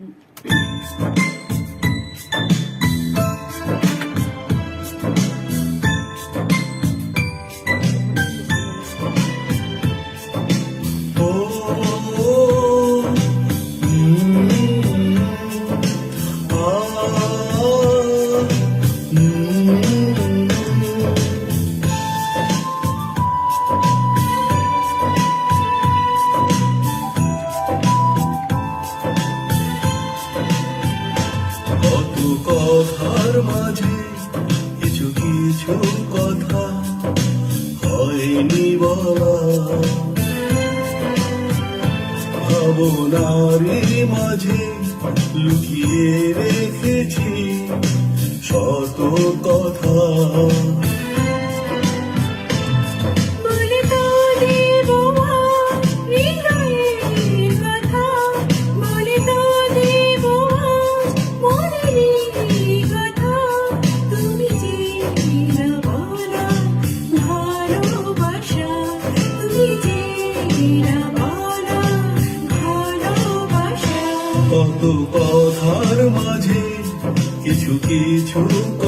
Peace. কত কথার মাঝে কিছু কিছু কথা হয়নি বলা। ভাবনারি মাঝে লুকিয়ে রেখেছি শত কথা। কত কথার মাঝে কিছু কিছু কথা